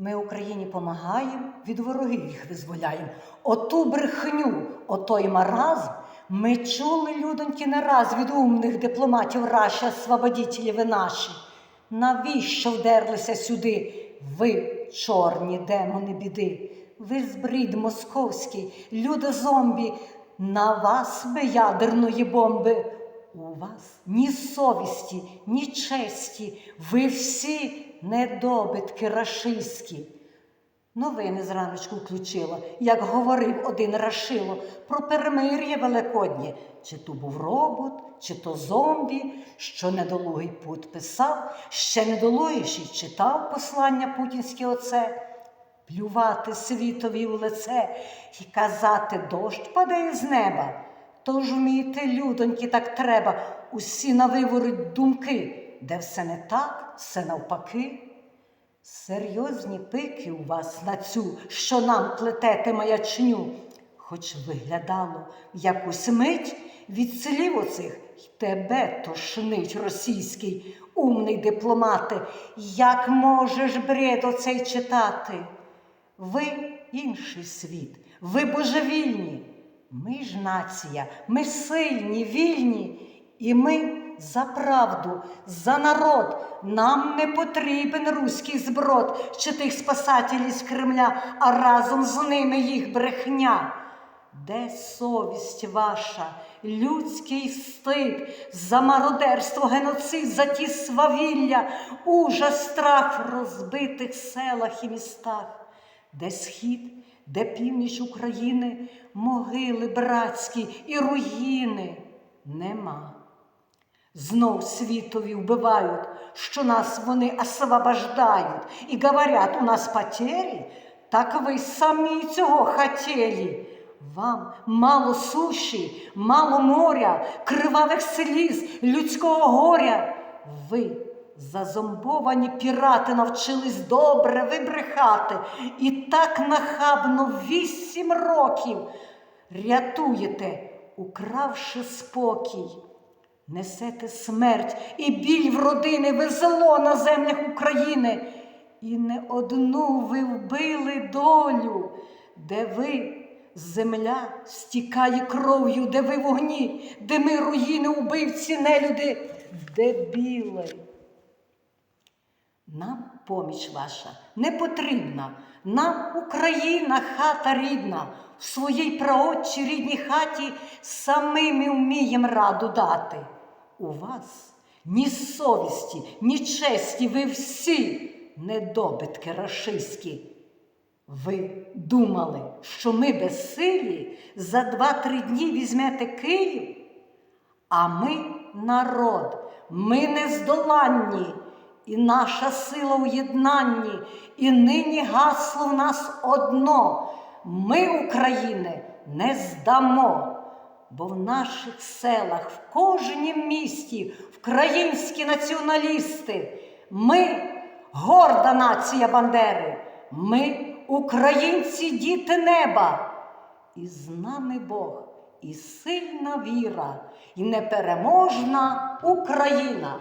Ми Україні помагаємо, від ворогів їх визволяємо. Оту брехню, отой маразм ми чули, людоньки, не раз від умних дипломатів Раші, освободітелі ви наші. Навіщо вдерлися сюди? Ви, чорні демони біди, ви збрід московський, люди зомбі, на вас би ядерної бомби. У вас ні совісті, ні честі, ви всі недобитки рашистські. Новини зраночку включила, як говорив один Рашило про перемир'я Великоднє. Чи то був робот, чи то зомбі, що недолугий пут писав, ще недолугіший читав послання путінське оце. Плювати світові у лице і казати дощ падає з неба. Тож вмійте, людоньки, так треба, усі навиворуть думки, де все не так, все навпаки. Серйозні пики у вас на цю, що нам плетете маячню, хоч виглядало якусь мить від слів оцих й тебе тошнить російський умний дипломате, як можеш бред оцей читати? Ви інший світ, ви божевільні. Ми ж нація, ми сильні, вільні, і ми за правду, за народ. Нам не потрібен руський зброд чи тих спасателів з Кремля, а разом з ними їх брехня. Де совість ваша, людський стид, за мародерство, геноцид, за ті свавілля, ужас, страх в розбитих селах і містах, де схід, де північ України, могили братські і руїни нема. Знов світові вбивають, що нас вони освобождають і говорять, у нас потері, так ви самі цього хотіли. Вам мало суші, мало моря, кривавих сліз, людського горя. Ви, зазомбовані пірати, навчились добре вибрехати і так нахабно вісім років рятуєте, укравши спокій. Несете смерть і біль в родини, ви зло на землях України. І не одну ви вбили долю, де ви земля стікає кров'ю, де ви вогні, де ми руїни, убивці, нелюди, дебіли. Нам поміч ваша не потрібна, нам Україна хата рідна, в своїй праотчій рідній хаті самими вмієм раду дати. У вас ні совісті, ні честі, ви всі недобитки рашистські. Ви думали, що ми безсилі за два-три дні візьмете Київ? А ми народ, ми нездоланні, і наша сила у єднанні, і нині гасло в нас одно. Ми України не здамо, бо в наших селах, в кожнім місті, українські націоналісти, ми горда нація Бандери, ми українці, діти неба. І з нами Бог, і сильна віра, і непереможна Україна.